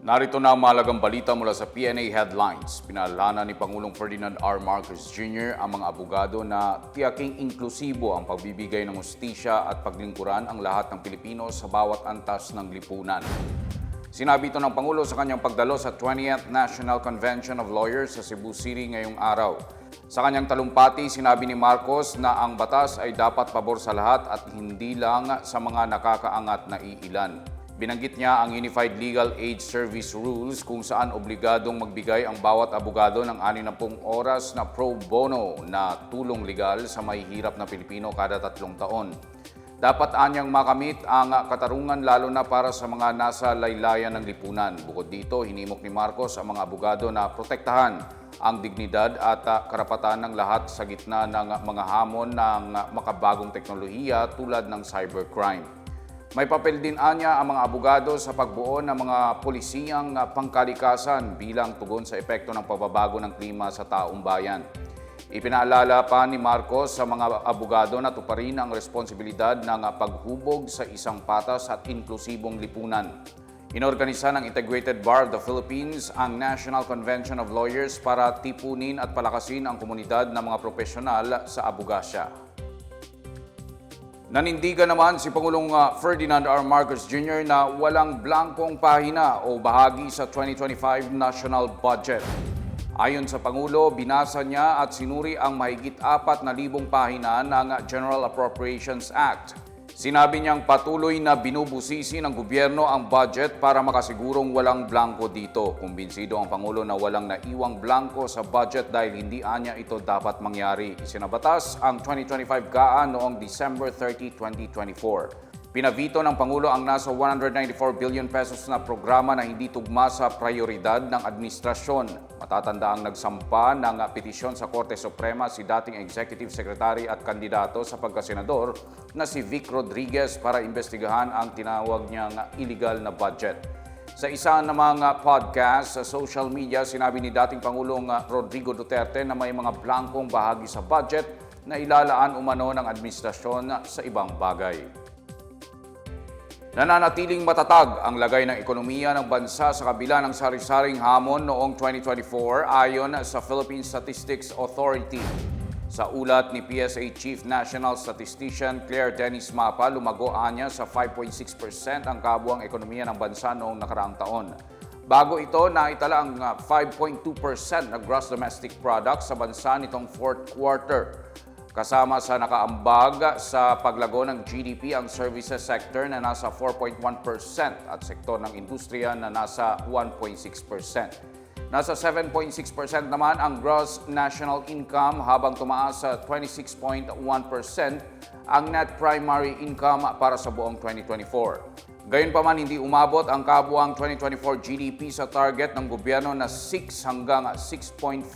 Narito na ang mahalagang balita mula sa PNA Headlines. Pinaalala ni Pangulong Ferdinand R. Marcos Jr. ang mga abogado na tiyaking inklusibo ang pagbibigay ng hustisya at paglingkuran ang lahat ng Pilipino sa bawat antas ng lipunan. Sinabi ito ng Pangulo sa kanyang pagdalo sa 20th National Convention of Lawyers sa Cebu City ngayong araw. Sa kanyang talumpati, sinabi ni Marcos na ang batas ay dapat pabor sa lahat at hindi lang sa mga nakakaangat na iilan. Binanggit niya ang Unified Legal Aid Service Rules kung saan obligadong magbigay ang bawat abogado ng 60 oras na pro bono na tulong legal sa mahihirap na Pilipino kada tatlong taon. Dapat anyang makamit ang katarungan lalo na para sa mga nasa laylayan ng lipunan. Bukod dito, hinimok ni Marcos ang mga abogado na protektahan ang dignidad at ah, karapatan ng lahat sa gitna ng mga hamon ng makabagong teknolohiya tulad ng cybercrime. May papel din anya ang mga abogado sa pagbuo ng mga polisiyang pangkalikasan bilang tugon sa epekto ng pagbabago ng klima sa taong bayan. Ipinaalala pa ni Marcos sa mga abogado na tuparin ang responsibilidad ng paghubog sa isang patas at inklusibong lipunan. Inorganisa ng Integrated Bar of the Philippines ang National Convention of Lawyers para tipunin at palakasin ang komunidad ng mga profesional sa abogasya. Nanindigan naman si Pangulong uh, Ferdinand R. Marcos Jr. na walang blankong pahina o bahagi sa 2025 national budget. Ayon sa Pangulo, binasa niya at sinuri ang mahigit apat na libong pahina ng General Appropriations Act. Sinabi niyang patuloy na binubusisi ng gobyerno ang budget para makasigurong walang blanko dito. Kumbinsido ang Pangulo na walang naiwang blanko sa budget dahil hindi anya ito dapat mangyari. Isinabatas ang 2025 GAA noong December 30, 2024. Pinavito ng Pangulo ang nasa 194 billion pesos na programa na hindi tugma sa prioridad ng administrasyon. Matatanda ang nagsampa ng petisyon sa Korte Suprema si dating Executive Secretary at kandidato sa pagkasenador na si Vic Rodriguez para imbestigahan ang tinawag niyang illegal na budget. Sa isa namang podcast sa social media, sinabi ni dating Pangulong Rodrigo Duterte na may mga blankong bahagi sa budget na ilalaan umano ng administrasyon sa ibang bagay. Nananatiling matatag ang lagay ng ekonomiya ng bansa sa kabila ng sari-saring hamon noong 2024 ayon sa Philippine Statistics Authority. Sa ulat ni PSA Chief National Statistician Claire Dennis Mapa, lumago anya sa 5.6% ang kabuang ekonomiya ng bansa noong nakaraang taon. Bago ito, naitala ang ah, 5.2% na gross domestic product sa bansa nitong fourth quarter. Kasama sa nakaambag sa paglago ng GDP ang services sector na nasa 4.1% at sektor ng industriya na nasa 1.6%. Nasa 7.6% naman ang gross national income habang tumaas sa 26.1% ang net primary income para sa buong 2024. Gayunpaman, hindi umabot ang kabuang 2024 GDP sa target ng gobyerno na 6 hanggang 6.5%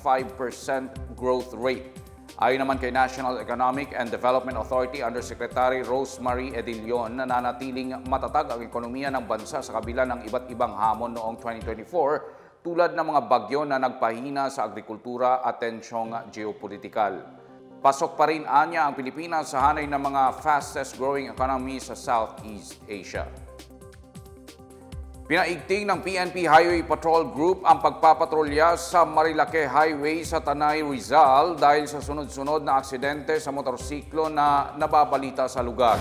growth rate. Ayon naman kay National Economic and Development Authority Undersecretary Rosemary Edilion, nananatiling matatag ang ekonomiya ng bansa sa kabila ng iba't ibang hamon noong 2024 tulad ng mga bagyo na nagpahina sa agrikultura at tensyong geopolitikal. Pasok pa rin anya ang Pilipinas sa hanay ng mga fastest growing economy sa Southeast Asia. Pinaigting ng PNP Highway Patrol Group ang pagpapatrolya sa Marilake Highway sa Tanay, Rizal dahil sa sunod-sunod na aksidente sa motorsiklo na nababalita sa lugar.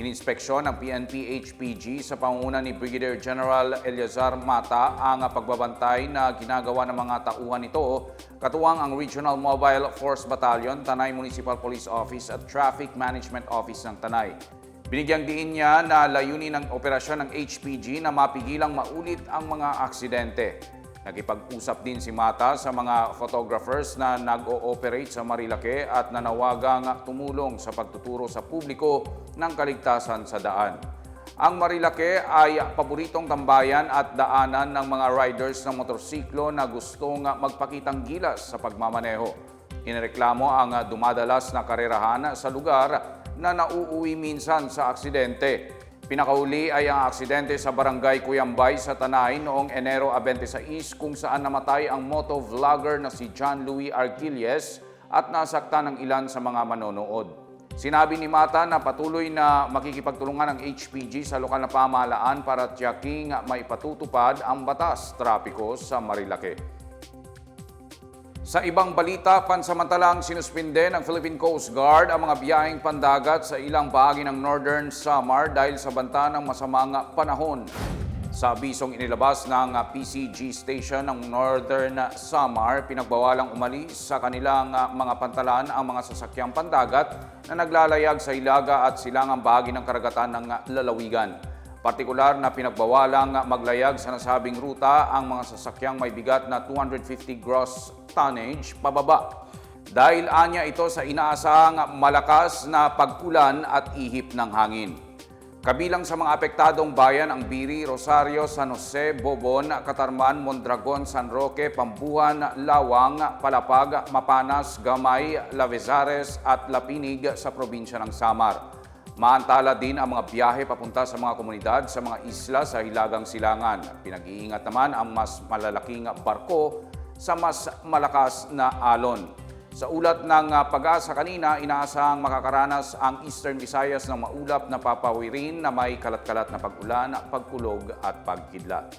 Ininspeksyon ng PNP HPG sa pangunguna ni Brigadier General Eleazar Mata ang pagbabantay na ginagawa ng mga tauhan nito, katuwang ang Regional Mobile Force Battalion, Tanay Municipal Police Office at Traffic Management Office ng Tanay. Binigyang diin niya na layunin ng operasyon ng HPG na mapigilang maulit ang mga aksidente. Nagipag-usap din si Mata sa mga photographers na nag-ooperate sa Marilake at nanawagang tumulong sa pagtuturo sa publiko ng kaligtasan sa daan. Ang Marilake ay paboritong tambayan at daanan ng mga riders ng motorsiklo na gustong magpakitang gilas sa pagmamaneho. Inireklamo ang dumadalas na karerahan sa lugar na nauuwi minsan sa aksidente. Pinakauli ay ang aksidente sa barangay Cuyambay sa Tanay noong Enero 26 kung saan namatay ang motovlogger na si John Louis Arquilles at nasaktan ng ilan sa mga manonood. Sinabi ni Mata na patuloy na makikipagtulungan ng HPG sa lokal na pamahalaan para tiyaking maipatutupad ang batas trapiko sa Marilake. Sa ibang balita, pansamantalang sinuspinde ng Philippine Coast Guard ang mga biyaheng pandagat sa ilang bahagi ng Northern Samar dahil sa banta ng masamang panahon. Sa bisong inilabas ng PCG station ng Northern Samar, pinagbawalang umalis sa kanilang mga pantalan ang mga sasakyang pandagat na naglalayag sa Ilaga at silangang bahagi ng karagatan ng lalawigan. Partikular na pinagbawalang maglayag sa nasabing ruta ang mga sasakyang may bigat na 250 gross tonnage pababa. Dahil anya ito sa inaasahang malakas na pagkulan at ihip ng hangin. Kabilang sa mga apektadong bayan ang Biri, Rosario, San Jose, Bobon, Katarman, Mondragon, San Roque, Pambuhan, Lawang, Palapag, Mapanas, Gamay, Lavezares at Lapinig sa probinsya ng Samar. Maantala din ang mga biyahe papunta sa mga komunidad sa mga isla sa Hilagang Silangan. Pinag-iingat naman ang mas malalaking barko sa mas malakas na alon. Sa ulat ng uh, pag-asa kanina, inaasahang makakaranas ang Eastern Visayas ng maulap na papawirin na may kalat-kalat na pag-ulan, pagkulog at pagkidlat.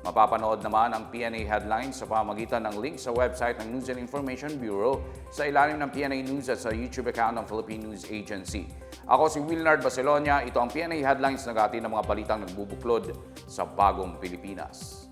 Mapapanood naman ang PNA Headlines sa pamagitan ng link sa website ng News and Information Bureau sa ilalim ng PNA News at sa YouTube account ng Philippine News Agency. Ako si Wilnard Baselonia. Ito ang PNA Headlines na gati ng mga balitang nagbubuklod sa bagong Pilipinas.